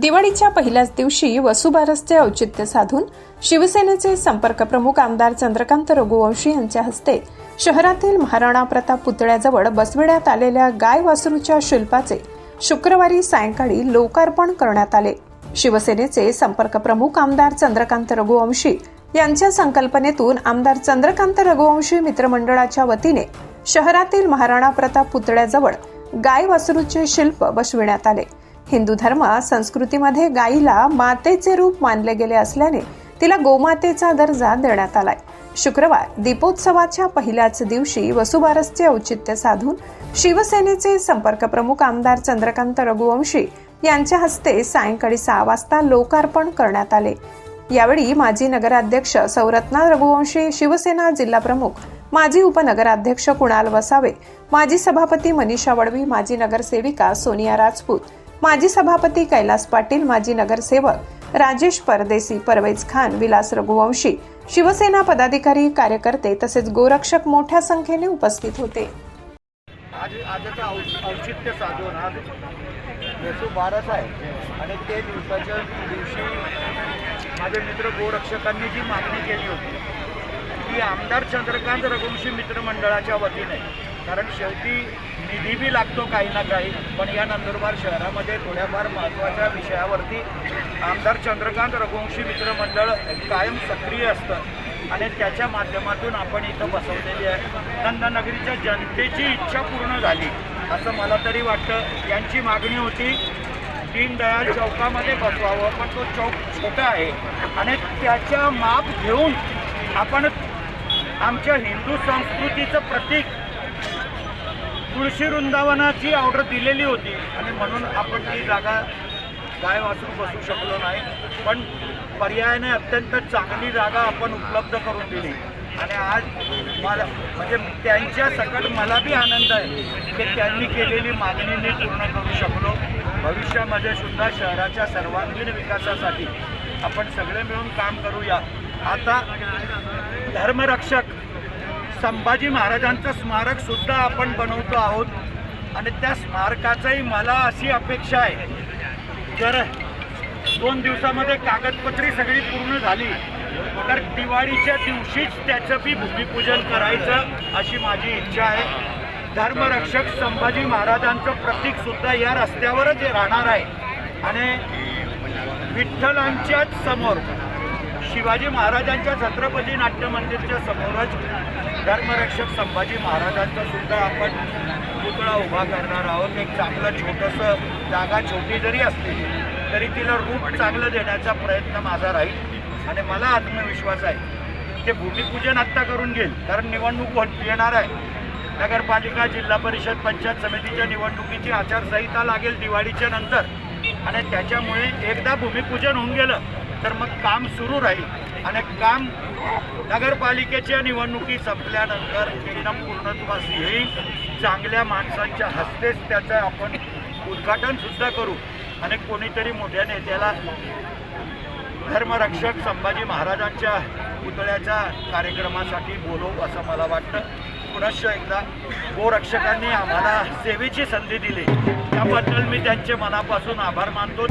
दिवाळीच्या पहिल्याच दिवशी वसुबारसचे औचित्य साधून शिवसेनेचे संपर्क प्रमुख आमदार चंद्रकांत रघुवंशी यांच्या हस्ते शहरातील महाराणा प्रताप पुतळ्याजवळ बसविण्यात आलेल्या गाय वासरूच्या शिल्पाचे शुक्रवारी सायंकाळी लोकार्पण करण्यात आले. शिवसेनेचे संपर्क प्रमुख आमदार चंद्रकांत रघुवंशी यांच्या संकल्पनेतून आमदार चंद्रकांत रघुवंशी मित्रमंडळाच्या वतीने शहरातील महाराणा प्रताप पुतळ्याजवळ गाय वासरूचे शिल्प बसविण्यात आले. हिंदू धर्म संस्कृतीमध्ये गायीला मातेचे रूप मानले गेले असल्याने तिला गोमातेचा दर्जा देण्यात आलाय. शुक्रवार दीपोत्सवाच्या पहिल्याच दिवशी वसुबारसचे औचित्य साधून शिवसेनेचे संपर्क प्रमुख आमदार चंद्रकांत रघुवंशी यांच्या हस्ते सायंकाळी सहा वाजता लोकार्पण करण्यात आले. यावेळी माजी नगराध्यक्ष सौरत्ना रघुवंशी शिवसेना जिल्हा प्रमुख माजी उपनगराध्यक्ष कुणाल वसावे माजी सभापती मनीषा वडवी माजी नगरसेविका सोनिया राजपूत माजी सभापती कैलास पाटील माजी नगरसेवक राजेश परदेसी परवेज खान विलास रघुवंशी शिवसेना पदाधिकारी कार्यकर्ते तसेच गोरक्षक मोठ्या संख्येने उपस्थित होते. आज आजचं औचित्य साधून आज येसू बारस आहे. आणि ते दिवसाच्या दिवशी माझे मित्र गोरक्षकांनी जी मागणी केली होती ती आमदार चंद्रकांत रघुवंशी मित्रमंडळाच्या वतीने कारण शेवटी निधी बी लागतो काही ना काही पण या नंदुरबार शहरामध्ये थोड्याफार महत्त्वाच्या विषयावरती आमदार चंद्रकांत रघुवंशी मित्रमंडळ कायम सक्रिय असतं आणि त्याच्या माध्यमातून आपण इथं बसवलेली आहे. नंदनगरीच्या जनतेची इच्छा पूर्ण झाली. असं मला तरी वाटतं. यांची मागणी होती दीनदयाल चौकामध्ये बसवावं पण तो चौक छोटा आहे. आणि त्याच्या माप घेऊन आपण आमच्या हिंदू संस्कृतीचं प्रतीक तुळशी वृंदावनाची ऑर्डर दिलेली होती. आणि म्हणून आपण ती जागा गाय वाचून बसू शकलो नाही. पण पर्यायाने अत्यंत चांगली जागा आपण उपलब्ध करून दिली. आणि आज मला म्हणजे त्यांच्या सकट मला बी आनंद आहे की त्यांनी केलेली मागणी मी पूर्ण करू शकलो. भविष्यामध्ये सुद्धा शहराच्या सर्वांगीण विकासासाठी आपण सगळे मिळून काम करूया. आता धर्मरक्षक संभाजी महाराजांचं स्मारक सुद्धा आपण बनवतो आहोत. आणि त्या स्मारकाचाही मला अशी अपेक्षा आहे. जर दोन दिवसामध्ये कागदपत्री सगळी पूर्ण झाली तर दिवाळीच्या दिवशीच त्याचं बी भूमिपूजन करायचं अशी माझी इच्छा आहे. धर्मरक्षक संभाजी महाराजांचं प्रतीक सुद्धा या रस्त्यावरच राहणार आहे. आणि विठ्ठलांच्याच समोर शिवाजी महाराजांच्या छत्रपती नाट्य मंदिरच्या समोरच धर्मरक्षक संभाजी महाराजांचा सुद्धा आपण पुतळा उभा करणार आहोत. एक चांगलं छोटंसं जागा छोटी जरी असली तरी तिला रूप चांगलं देण्याचा प्रयत्न माझा राहील. आणि मला आत्मविश्वास आहे ते भूमिपूजन आत्ता करून घेईल कारण निवडणूक येणार आहे. नगरपालिका जिल्हा परिषद पंचायत समितीच्या निवडणुकीची आचारसंहिता लागेल दिवाळीच्या नंतर. आणि त्याच्यामुळे एकदा भूमिपूजन होऊन गेलं तर मग काम सुरू राहील. आणि काम नगरपालिकेच्या निवडणुकी संपल्यानंतर एकदम पूर्णत्वास येईल. चांगल्या माणसांच्या हस्तेच त्याचं आपण उद्घाटनसुद्धा करू. आणि कोणीतरी मोठ्या नेत्याला धर्मरक्षक संभाजी महाराजांच्या पुतळ्याच्या कार्यक्रमासाठी बोलवू असं मला वाटतं. पुनश्च एकदा गोरक्षकांनी आम्हाला सेवेची संधी दिली. त्याबद्दल मी त्यांचे मनापासून आभार मानतो.